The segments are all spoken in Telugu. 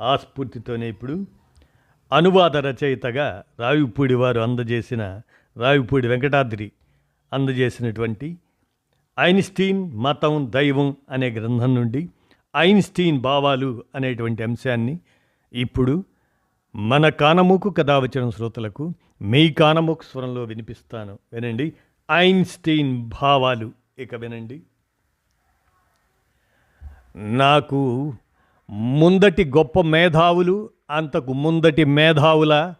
ఆ స్ఫూర్తితోనే ఇప్పుడు అనువాద రచయితగా రావిపూడి వారు అందజేసిన రావిపూడి వెంకటాద్రి అందజేసినటువంటి ఐన్స్టీన్ మతం దైవం అనే గ్రంథం నుండి ఐన్స్టీన్ భావాలు అనేటువంటి అంశాన్ని ఇప్పుడు మన కానమూకు కథావచనం శ్రోతలకు మీ కానమూకు స్వరంలో వినిపిస్తాను. వినండి. ఐన్స్టీన్ భావాలు. ఇక వినండి. నాకు ముందటి గొప్ప మేధావులు అంతకు ముందటి మేధావుల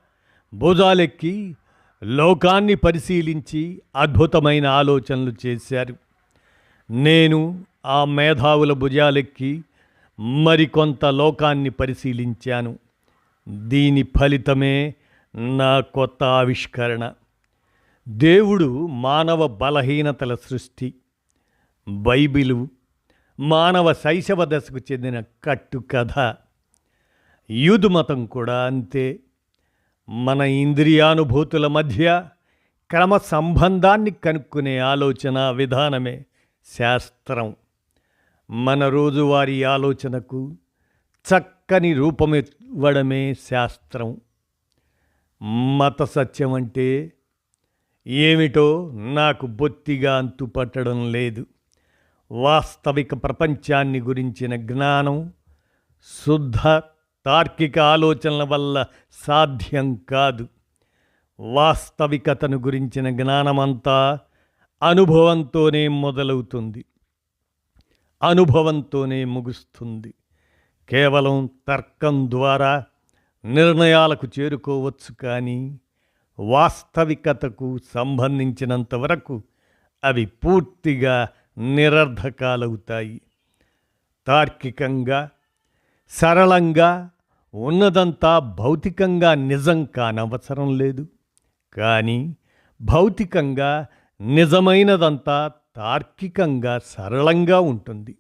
భుజాలెక్కి లోకాన్ని పరిశీలించి అద్భుతమైన ఆలోచనలు చేశారు. నేను ఆ మేధావుల భుజాలెక్కి మరికొంత లోకాన్ని పరిశీలించాను. దీని ఫలితమే నా కొత్త ఆవిష్కరణ. దేవుడు మానవ బలహీనతల సృష్టి. బైబిలు మానవ శైశవ దశకు చెందిన కట్టు కథ యూదు మతం కూడా అంతే. మన ఇంద్రియానుభూతుల మధ్య క్రమ సంబంధాన్ని కనుక్కునే ఆలోచన విధానమే శాస్త్రం. మన రోజువారీ ఆలోచనకు చక్కని రూపమివ్వడమే శాస్త్రం. మత సత్యం అంటే ఏమిటో నాకు బొత్తిగా అంతుపట్టడం లేదు. వాస్తవిక ప్రపంచాన్ని గురించిన జ్ఞానం శుద్ధ తార్కిక ఆలోచనల వల్ల సాధ్యం కాదు. వాస్తవికతను గురించిన జ్ఞానమంతా అనుభవంతోనే మొదలవుతుంది. అనుభవంతోనే ముగుస్తుంది. కేవలం తర్కం ద్వారా నిర్ణయాలకు చేరుకోవచ్చు కానీ వాస్తవికతకు సంబంధించినంత వరకు అవి పూర్తిగా నిరర్ధకాలవుతాయి. తార్కికంగా సరళంగా ఉన్నదంతా భౌతికంగా నిజం కానవసరం లేదు. కానీ భౌతికంగా నిజమైనదంతా తార్కికంగా సరళంగా ఉంటుంది.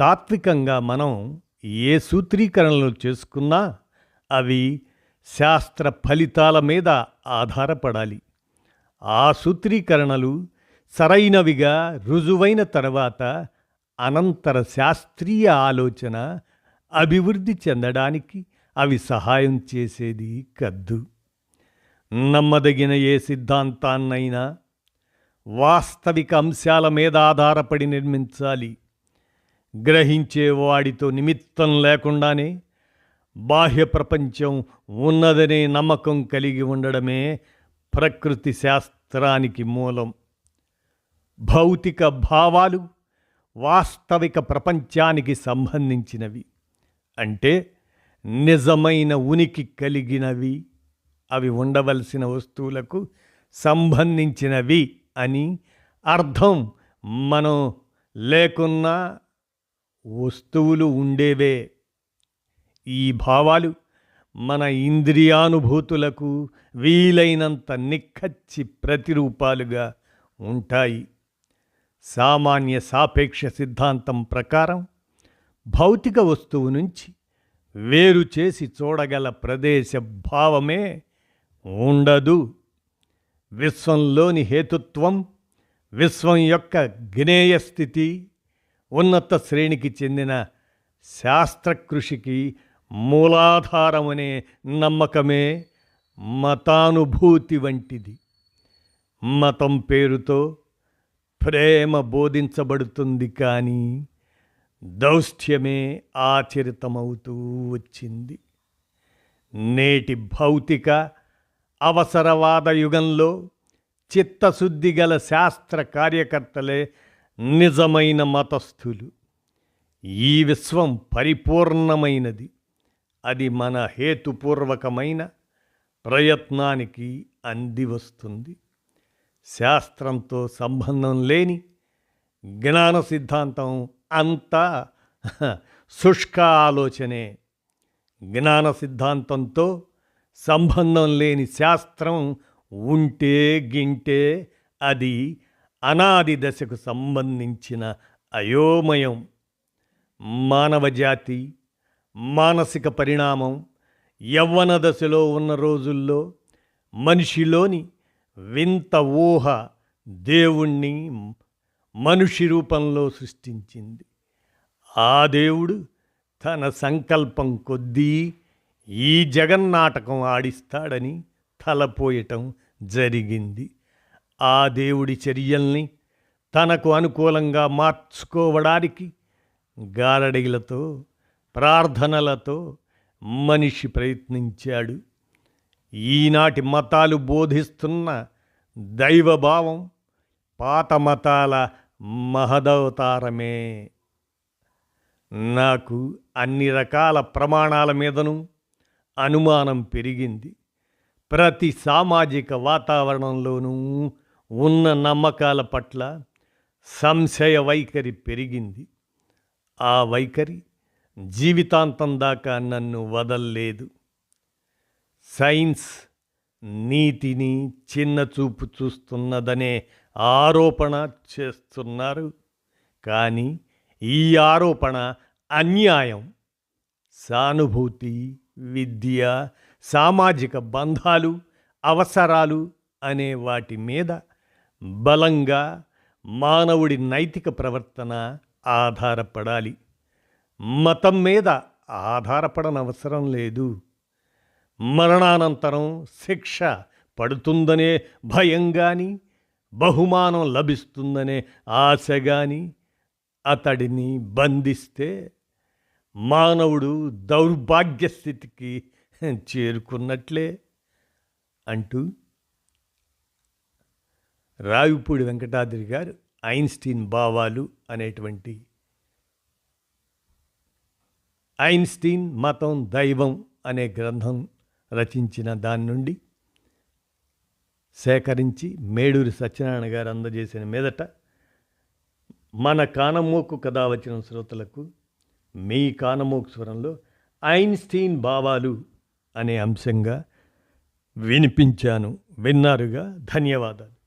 తాత్వికంగా మనం ఏ సూత్రీకరణలు చేసుకున్నా అవి శాస్త్ర ఫలితాల మీద ఆధారపడాలి. ఆ సూత్రీకరణలు సరైనవిగా రుజువైన తర్వాత అనంతర శాస్త్రీయ ఆలోచన అభివృద్ధి చెందడానికి అవి సహాయం చేసేది కద్దు. నమ్మదగిన ఏ సిద్ధాంతాన్నైనా వాస్తవిక అంశాల మీద ఆధారపడి నిర్మించాలి. గ్రహించేవాడితో నిమిత్తం లేకుండానే బాహ్య ప్రపంచం ఉన్నదనే నమ్మకం కలిగి ఉండడమే ప్రకృతి శాస్త్రానికి మూలం. భౌతిక భావాలు వాస్తవిక ప్రపంచానికి సంబంధించినవి. అంటే నిజమైన ఉనికి కలిగినవి. అవి ఉండవలసిన వస్తువులకు సంబంధించినవి అని అర్థం మనం లేకున్నా వస్తువులు ఉండేవే. ఈ భావాలు మన ఇంద్రియానుభూతులకు వీలైనంత నిక్కచ్చి ప్రతిరూపాలుగా ఉంటాయి. సామాన్య సాపేక్ష సిద్ధాంతం ప్రకారం భౌతిక వస్తువు నుంచి వేరు చేసి చూడగల ప్రదేశ భావమే ఉండదు. విశ్వంలోని హేతుత్వం విశ్వం యొక్క జ్ఞేయ స్థితి ఉన్నత శ్రేణికి చెందిన శాస్త్రకృషికి మూలాధారమనే నమ్మకమే మతానుభూతి వంటిది. మతం పేరుతో ప్రేమ బోధించబడుతుంది కానీ దౌష్ట్యమే ఆచరితమవుతూ వచ్చింది. నేటి భౌతిక అవసరవాద యుగంలో చిత్తశుద్ధి గల శాస్త్ర కార్యకర్తలే నిజమైన మతస్థులు. ఈ విశ్వం పరిపూర్ణమైనది. అది మన హేతుపూర్వకమైన ప్రయత్నానికి అంది వస్తుంది. శాస్త్రంతో సంబంధం లేని జ్ఞాన సిద్ధాంతం అంతా శుష్క ఆలోచనే. జ్ఞాన సిద్ధాంతంతో సంబంధం లేని శాస్త్రం ఉంటే గింటే అది అనాది దశకు సంబంధించిన అయోమయం. మానవ జాతి మానసిక పరిణామం యవ్వన దశలో ఉన్న రోజుల్లో మనిషిలోని వింత ఊహ దేవుణ్ణి మనిషి రూపంలో సృష్టించింది. ఆ దేవుడు తన సంకల్పం కొద్దీ ఈ జగన్నాటకం ఆడిస్తాడని తలపోయటం జరిగింది. ఆ దేవుడి చర్యల్ని తనకు అనుకూలంగా మార్చుకోవడానికి గారడీలతో ప్రార్థనలతో మనిషి ప్రయత్నించాడు. ఈనాటి మతాలు బోధిస్తున్న దైవభావం పాత మతాల మహదవతారమే. నాకు అన్ని రకాల ప్రమాణాల మీదను అనుమానం పెరిగింది. ప్రతి సామాజిక వాతావరణంలోనూ ఉన్న నమ్మకాల పట్ల సంశయ వైఖరి పెరిగింది. ఆ వైఖరి జీవితాంతం దాకా నన్ను వదల్లేదు. సైన్స్ నీతిని చిన్న చూపు చూస్తున్నదనే ఆరోపణ చేస్తున్నారు. కానీ ఈ ఆరోపణ అన్యాయం. సానుభూతి విద్య సామాజిక బంధాలు అవసరాలు అనే వాటి మీద బలంగా మానవుడి నైతిక ప్రవర్తన ఆధారపడాలి. మతం మీద ఆధారపడనవసరం లేదు. మరణానంతరం శిక్ష పడుతుందనే భయం కానీ బహుమానం లభిస్తుందనే ఆశ కానీ అతడిని బంధిస్తే మానవుడు దౌర్భాగ్య స్థితికి చేరుకున్నట్లే అంటూ రావిపూడి వెంకటాద్రి గారు ఐన్స్టీన్ భావాలు అనేటువంటి ఐన్స్టీన్ మతం దైవం అనే గ్రంథం రచించిన దాని నుండి సేకరించి మేడూరి సత్యనారాయణ గారు అందజేసిన మీదట మన కానమోకు కథ వచ్చిన శ్రోతలకు మీ కానమోకు స్వరంలో ఐన్స్టీన్ భావాలు అనే అంశంగా వినిపించాను. విన్నారుగా? ధన్యవాదాలు.